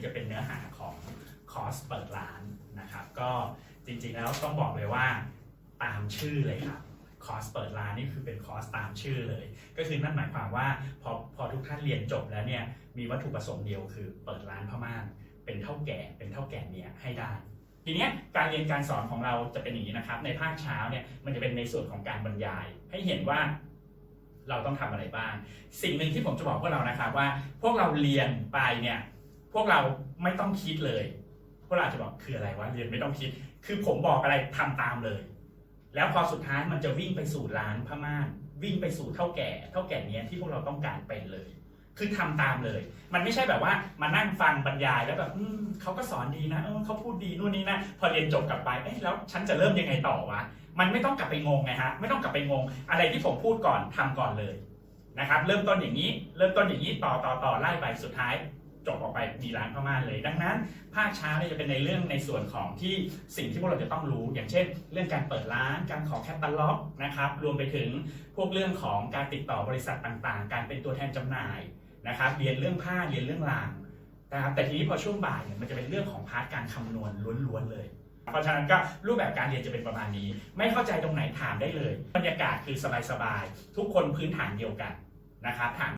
นี้จะเป็นเนื้อหาของคอร์สเปิดร้านนะครับ ก็จริงๆแล้วต้องบอกเลยว่าตามชื่อเลยครับคอร์สเปิดร้านนี่คือเป็นคอร์สตามชื่อเลย ก็คือนั่นหมายความว่าพอพอทุกท่านเรียนจบแล้วเนี่ยมีวัตถุประสงค์เดียวคือเปิดร้านผ้าม่านเป็นเท่าแก่เป็นเท่าแก่เนี่ยให้ได้ ทีเนี้ยการเรียนการสอนของเราจะเป็นอย่างนี้นะครับ ในภาคเช้าเนี่ยมันจะเป็นในส่วนของการบรรยาย ให้เห็นว่าเราต้องทำอะไรบ้าง สิ่งหนึ่งที่ผมจะบอกพวกเรานะครับว่าพวกเราเรียนไปเนี่ย พวกเราไม่ต้องคิดเลย พวกเราอาจจะบอกคืออะไรวะเรียนไม่ต้องคิด คือผมบอกอะไรทำตามเลย แล้วพอสุดท้ายมันจะวิ่งไปสู่ร้านผ้าม่านวิ่งไปสู่เท่าแก่ เท่าแก่เนี้ยที่พวกเราต้องการเป็นเลย คือทำตามเลย มันไม่ใช่แบบว่ามานั่งฟังบรรยายแล้วแบบอืเขาก็สอนดีนะเออเขาพูดดีนู่นนี่นะพอเรียนจบกลับไปเอ๊ะแล้วฉันจะเริ่มยังไงต่อวะมันไม่ต้องกลับไปงงไงฮะไม่ต้องกลับไปงง อะไรที่ผมพูดก่อนทำก่อนเลยนะครับ เริ่มต้นอย่างนี้ เริ่มต้นอย่างนี้ต่อต่อต่อไล่ไปสุดท้ายจบออกไป มีร้านผ้าม่านเลย ดังนั้น ภาคเช้าเนี่ยจะเป็นในเรื่องในส่วนของที่สิ่งที่พวกเราจะต้องรู้ อย่างเช่น เรื่องการเปิดร้านการขอแคตตาล็อกนะครับรวมไปถึงพวกเรื่องของการติดต่อบริษัทต่างๆ การเป็นตัวแทนจำหน่ายนะครับเรียนเรื่องผ้าเรียนเรื่องรางนะครับแต่ทีนี้พอช่วงบ่ายเนี่ยมันจะเป็นเรื่องของพาร์ทการคำนวณล้วนๆเลยเพราะฉะนั้นก็รูปแบบการเรียนจะเป็นประมาณนี้ ไม่เข้าใจตรงไหนถามได้เลย บรรยากาศคือสบายๆ ทุกคนพื้นฐานเดียวกันนะครับถาม